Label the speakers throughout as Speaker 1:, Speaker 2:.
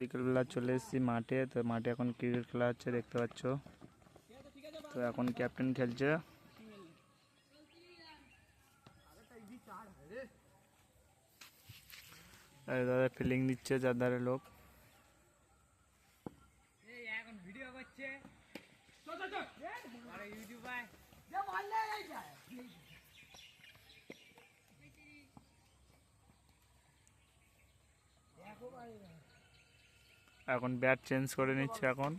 Speaker 1: বিকেলবেলা চলে এসেছি মাঠে, তো মাঠে এখন ক্রিকেট খেলা হচ্ছে, দেখতে পাচ্ছ। তো এখন ক্যাপ্টেন খেলছে। এই দাদা ফিল্ডিং দিচ্ছে যার ধারে লোক।
Speaker 2: এই এখন ভিডিও করছে আরে ইউটিউবায়
Speaker 1: এখন ব্যাট চেঞ্জ করে নিচ্ছে এখন।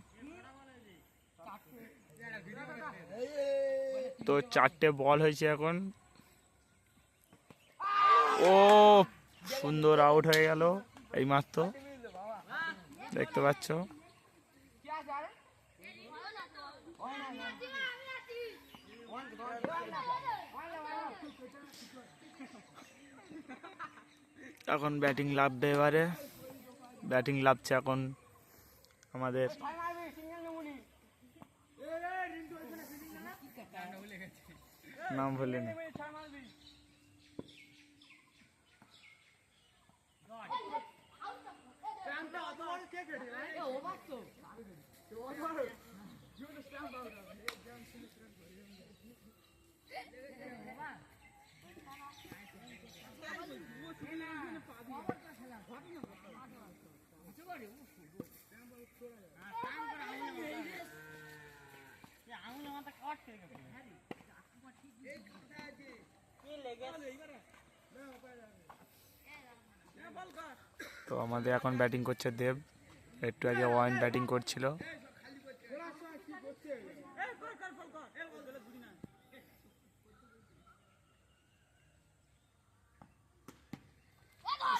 Speaker 1: তো চারটে বল হয়েছে এখন। ও, সুন্দর আউট হয়ে গেল এই মাত্র দেখতে পাচ্ছ? এখন ব্যাটিং লাভবে এবারে। ব্যাটিং লাভছে এখন আমাদের নাম ভুলিনি তো আমাদের এখন ব্যাটিং করছে দেব। একটু আগে ওয়ান ব্যাটিং করছিল।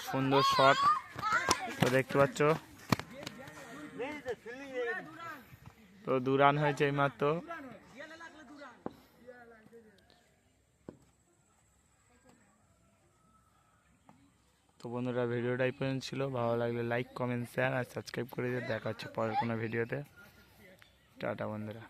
Speaker 1: সুন্দর শট তো দেখতে পাচ্ছ তো দু রান হয়েছে এই মাত্র তো বন্ধুরা, ভিডিওটা এই পর্যন্ত ছিল। ভালো লাগলে লাইক কমেন্ট শেয়ার আর সাবস্ক্রাইব করে দেখা হচ্ছে পরের কোনো ভিডিওতে। টাটা বন্ধুরা।